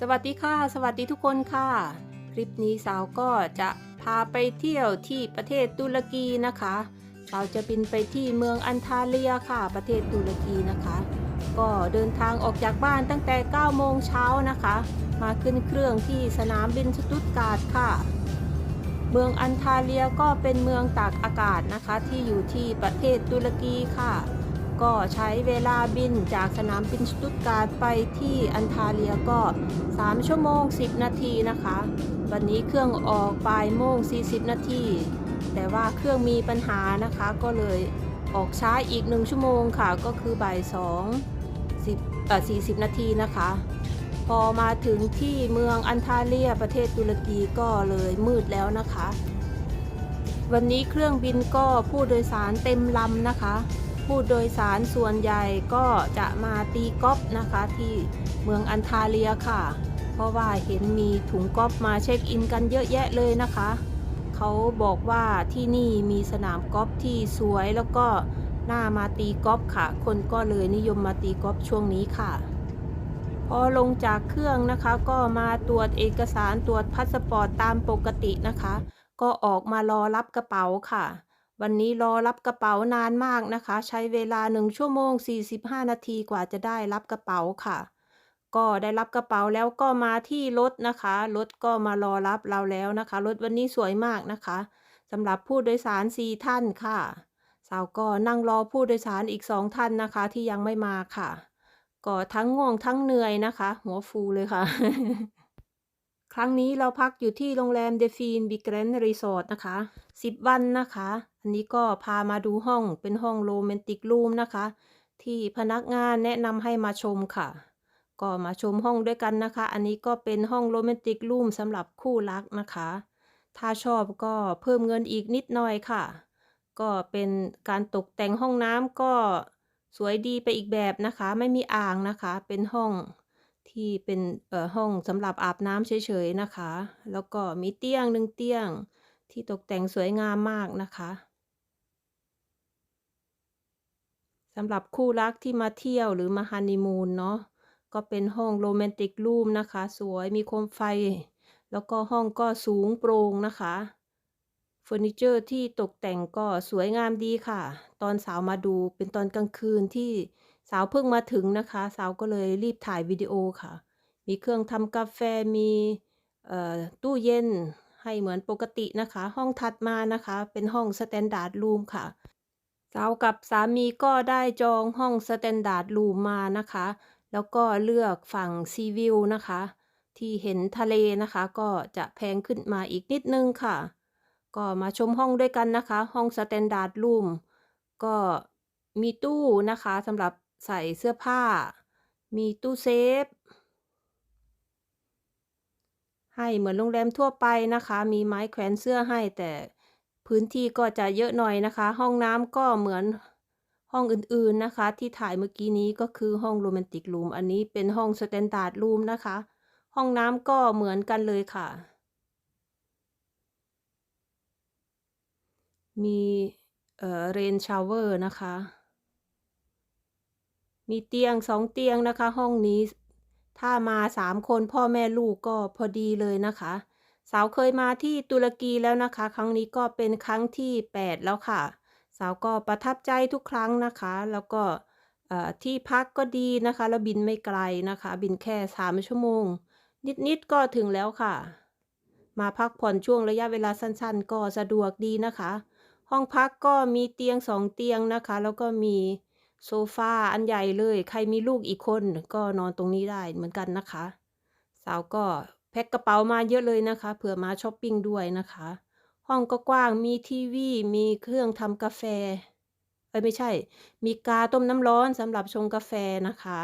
สวัสดีค่ะ สวัสดีทุกคนค่ะ คลิปนี้สาวก็จะพาไปเที่ยวที่ประเทศตุรกีนะคะสาวจะบินไปที่เมืองอันทาเลียค่ะ ประเทศตุรกีนะคะ ก็เดินทางออกจากบ้านตั้งแต่ 9 โมงเช้านะคะ มาขึ้นเครื่องที่สนามบินสตุตการ์ดค่ะ เมืองอันทาเลียก็เป็นเมืองตากอากาศนะคะ ที่อยู่ที่ประเทศตุรกีค่ะ ก็ใช้เวลาบินจากสนามบินสตุตการ์ดไปที่อันทาเลียก็ 3 ชั่วโมง 10 นาทีนะคะ วันนี้เครื่องออกบ่ายโมง 40 นาที แต่ว่าเครื่องมีปัญหานะคะก็เลยออกช้าอีก 1 ชั่วโมงค่ะ ก็คือบ่าย2 10เอ่อ40 นาทีนะคะ พอมาถึงที่เมืองอันทาเลียประเทศตุรกีก็เลยมืดแล้วนะคะ วันนี้เครื่องบินก็ผู้โดยสารเต็มลำนะคะ ผู้โดยสารส่วนใหญ่ก็จะมาตีก๊อฟนะคะที่เมืองอันทาเลียค่ะ เพราะว่าเห็นมีถุงก๊อฟมาเช็คอินกันเยอะแยะเลยนะคะ เขาบอกว่าที่นี่มีสนามก๊อฟที่สวยแล้วก็น่ามาตีก๊อฟค่ะ คนก็เลยนิยมมาตีก๊อฟช่วงนี้ค่ะ พอลงจากเครื่องนะคะก็มาตรวจเอกสารตรวจพาสปอร์ตตามปกตินะคะ ก็ออกมารอรับกระเป๋าค่ะ วันนี้รอรับกระเป๋านานมากนะคะ ใช้เวลา 1 ชั่วโมง 45 นาทีกว่าจะได้รับกระเป๋าค่ะ ก็ได้รับกระเป๋าแล้วก็มาที่รถนะคะรถก็มารอรับเราแล้วนะคะรถวันนี้สวยมากนะคะสำหรับผู้โดยสาร 4 ท่านค่ะ สาวก็นั่งรอผู้โดยสารอีก 2 ท่านนะคะ ที่ยังไม่มาค่ะ ก็ทั้งง่วงทั้งเหนื่อยนะคะ หัวฟูเลยค่ะ ครั้งนี้เราพักอยู่ที่โรงแรมเดฟีนบิเกรนรีสอร์ทนะคะ 10 วันนะคะ อันนี้ก็พามาดูห้องเป็นห้องโรแมนติกรูมนะคะ ที่พนักงานแนะนำให้มาชมค่ะ ก็มาชมห้องด้วยกันนะคะ อันนี้ก็เป็นห้องโรแมนติกรูมสำหรับคู่รักนะคะ ถ้าชอบก็เพิ่มเงินอีกนิดหน่อยค่ะ ก็เป็นการตกแต่งห้องน้ำก็สวยดีไปอีกแบบนะคะ ไม่มีอ่างนะคะ เป็นห้อง ที่เป็นเอ่อห้องสำหรับอาบน้ำเฉยๆนะคะ แล้วก็มีเตียงหนึ่งเตียงที่ตกแต่งสวยงามมากนะคะสำหรับคู่รักที่มาเที่ยวหรือมาฮันนีมูนเนาะก็เป็นห้องโรแมนติกรูมนะคะ สวยมีโคมไฟ แล้วก็ห้องก็สูงโปร่งนะคะเฟอร์นิเจอร์ที่ตกแต่งก็สวยงามดีค่ะ ตอนสาวมาดูเป็นตอนกลางคืนที่ สาวเพิ่งมาถึงนะคะ สาวก็เลยรีบถ่ายวิดีโอค่ะ มีเครื่องทำกาแฟมีตู้เย็นให้เหมือนปกตินะคะ ห้องถัดมานะคะ เป็นห้องสแตนดาร์ดรูมค่ะ สาวกับสามีก็ได้จองห้องสแตนดาร์ดรูมมานะคะ แล้วก็เลือกฝั่งซีวิวนะคะ ที่เห็นทะเลนะคะ ก็จะแพงขึ้นมาอีกนิดนึงค่ะ ก็มาชมห้องด้วยกันนะคะ ห้องสแตนดาร์ดรูมก็มีตู้นะคะสำหรับ ใส่เสื้อผ้า มีตู้เซฟ ให้เหมือนโรงแรมทั่วไปนะคะ มีไม้แขวนเสื้อให้แต่พื้นที่ก็จะเยอะหน่อยนะคะ ห้องน้ำก็เหมือนห้องอื่นๆนะคะ ที่ถ่ายเมื่อกี้นี้ก็คือห้องโรแมนติกรูม อันนี้เป็นห้องสแตนดาร์ดรูมนะคะ ห้องน้ำก็เหมือนกันเลยค่ะ มีเอ่อเรนชาวเวอร์นะคะ มีเตียงสองเตียงนะคะ ห้องนี้ ถ้ามาสามคนพ่อแม่ลูกก็พอดีเลยนะคะ สาวเคยมาที่ตุรกีแล้วนะคะ ครั้งนี้ก็เป็นครั้งที่8แล้วค่ะ สาวก็ประทับใจทุกครั้งนะคะ แล้วก็ที่พักก็ดีนะคะ แล้วบินไม่ไกลนะคะ บินแค่3ชั่วโมง นิดๆก็ถึงแล้วค่ะ มาพักผ่อนช่วงระยะเวลาสั้นๆ ก็สะดวกดีนะคะ ห้องพักก็มีเตียงสองเตียงนะคะ แล้วก็มี โซฟาอันใหญ่เลย ใครมีลูกอีกคนก็นอนตรงนี้ได้เหมือนกันนะคะ สาวก็แพ็คกระเป๋ามาเยอะเลยนะคะ เผื่อมาช้อปปิ้งด้วยนะคะ ห้องก็กว้างมีทีวี มีเครื่องทำกาแฟ เอ้ยไม่ใช่ มีกาต้มน้ำร้อนสำหรับชงกาแฟนะคะ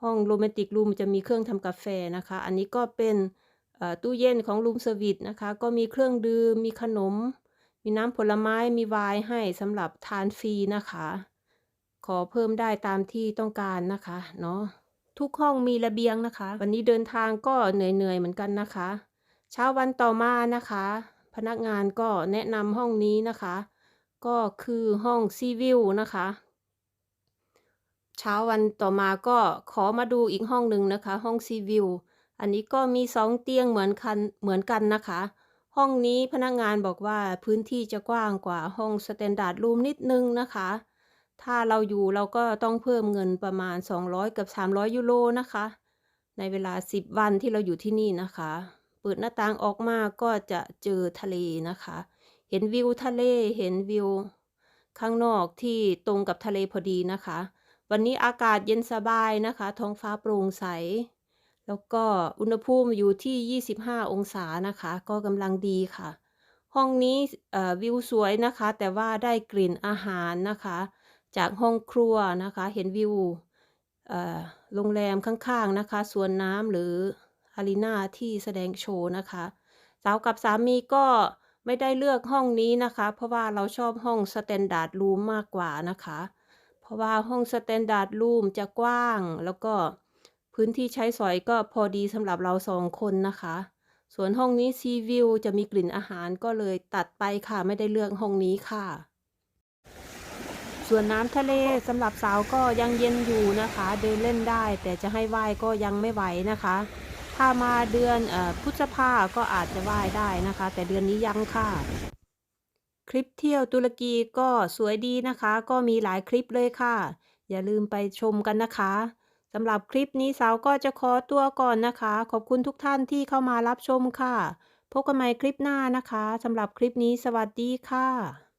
ห้องโรแมนติกรูมจะมีเครื่องทำกาแฟนะคะ อันนี้ก็เป็นตู้เย็นของรูมเซอร์วิสนะคะ ก็มีเครื่องดื่ม มีขนม มีน้ำผลไม้ มีไวน์ให้สำหรับทานฟรีนะคะ ขอเพิ่มได้ตามที่ต้องการนะคะเนาะทุกห้องมีระเบียงนะคะ วันนี้เดินทางก็เหนื่อยๆเหมือนกันนะคะ เช้าวันต่อมานะคะ พนักงานก็แนะนำห้องนี้นะคะ ก็คือห้องซีวิวนะคะ เช้าวันต่อมาก็ขอมาดูอีกห้องหนึ่งนะคะ ห้องซีวิวอันนี้ก็มีสองเตียงเหมือนกันเหมือนกันนะคะ ห้องนี้พนักงานบอกว่าพื้นที่จะกว้างกว่าห้องสแตนดาร์ดรูมนิดนึงนะคะ ถ้าเราอยู่เราก็ต้องเพิ่มเงินประมาณ 200 กับ 300 ยูโรนะคะ ในเวลา 10 วันที่เราอยู่ที่นี่นะคะ เปิดหน้าต่างออกมาก็จะเจอทะเลนะคะ เห็นวิวทะเลเห็นวิวข้างนอกที่ตรงกับทะเลพอดีนะคะ วันนี้อากาศเย็นสบายนะคะ ท้องฟ้าโปร่งใส แล้วก็อุณหภูมิอยู่ที่ 25 องศานะคะ ก็กำลังดีค่ะ ห้องนี้วิวสวยนะคะ แต่ว่าได้กลิ่นอาหารนะคะ จากห้องครัวนะคะ เห็นวิวโรงแรมข้างๆนะคะ สวนน้ำหรืออารีนาที่แสดงโชว์นะคะสาวกับสามีก็ไม่ได้เลือกห้องนี้นะคะ เพราะว่าเราชอบห้องสแตนดาร์ดรูมมากกว่านะคะ เพราะว่าห้องสแตนดาร์ดรูมจะกว้าง แล้วก็พื้นที่ใช้สอยก็พอดีสำหรับเราสองคนนะคะ ส่วนห้องนี้ซีวิวจะมีกลิ่นอาหารก็เลยตัดไปค่ะ ไม่ได้เลือกห้องนี้ค่ะ ส่วนน้ำทะเลสำหรับสาวก็ยังเย็นอยู่นะคะ เดินเล่นได้ แต่จะให้ว่ายก็ยังไม่ไหวนะคะ ถ้ามาเดือนออพฤษภาก็อาจจะว่ายได้นะคะ แต่เดือนนี้ยังค่ะ คลิปเที่ยวตุรกีก็สวยดีนะคะ ก็มีหลายคลิปเลยค่ะ อย่าลืมไปชมกันนะคะสำหรับคลิปนี้สาวก็จะขอตัวก่อนนะคะ ขอบคุณทุกท่านที่เข้ามารับชมค่ะ พบกันใหม่คลิปหน้านะคะสำหรับคลิปนี้สวัสดีค่ะ